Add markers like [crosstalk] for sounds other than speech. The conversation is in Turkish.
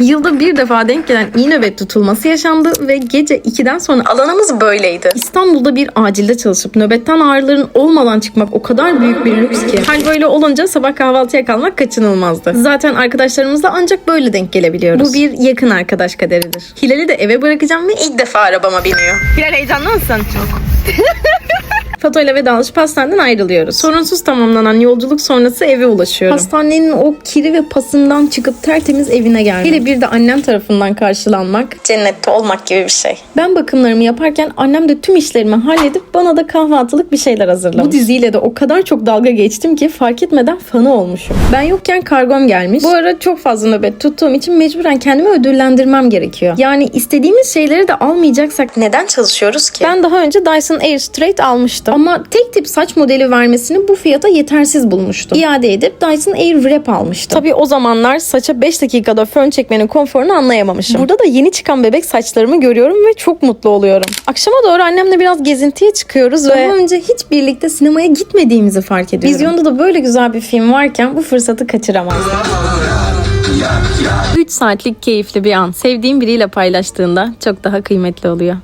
Yılda bir defa denk gelen iyi nöbet tutulması yaşandı ve gece 2'den sonra alanımız böyleydi. İstanbul'da bir acilde çalışıp nöbetten ağrıların olmadan çıkmak o kadar büyük bir lüks ki. Hal böyle olunca sabah kahvaltıya kalmak kaçınılmazdı. Zaten arkadaşlarımızla ancak böyle denk gelebiliyoruz. Bu bir yakın arkadaş kaderidir. Hilal'i de eve bırakacağım ve ilk defa arabama biniyor. Hilal heyecanlı mısın? Çok. [laughs] İle vedalaşıp hastaneden ayrılıyoruz. Sorunsuz tamamlanan yolculuk sonrası eve ulaşıyorum. Hastanenin o kiri ve pasından çıkıp tertemiz evine gelmek. Hele bir de annem tarafından karşılanmak. Cennette olmak gibi bir şey. Ben bakımlarımı yaparken annem de tüm işlerimi halledip bana da kahvaltılık bir şeyler hazırlamış. Bu diziyle de o kadar çok dalga geçtim ki fark etmeden fanı olmuşum. Ben yokken kargom gelmiş. Bu ara çok fazla nöbet tuttuğum için mecburen kendimi ödüllendirmem gerekiyor. Yani istediğimiz şeyleri de almayacaksak neden çalışıyoruz ki? Ben daha önce Dyson Airstraight almıştım. Ama tek tip saç modeli vermesini bu fiyata yetersiz bulmuştum. İade edip Dyson Airwrap almıştım. Tabii o zamanlar saça 5 dakikada fön çekmenin konforunu anlayamamışım. Burada da yeni çıkan bebek saçlarımı görüyorum ve çok mutlu oluyorum. Akşama doğru annemle biraz gezintiye çıkıyoruz ve daha önce hiç birlikte sinemaya gitmediğimizi fark ediyorum. Vizyonda da böyle güzel bir film varken bu fırsatı kaçıramazdım. 3 saatlik keyifli bir an sevdiğim biriyle paylaştığında çok daha kıymetli oluyor.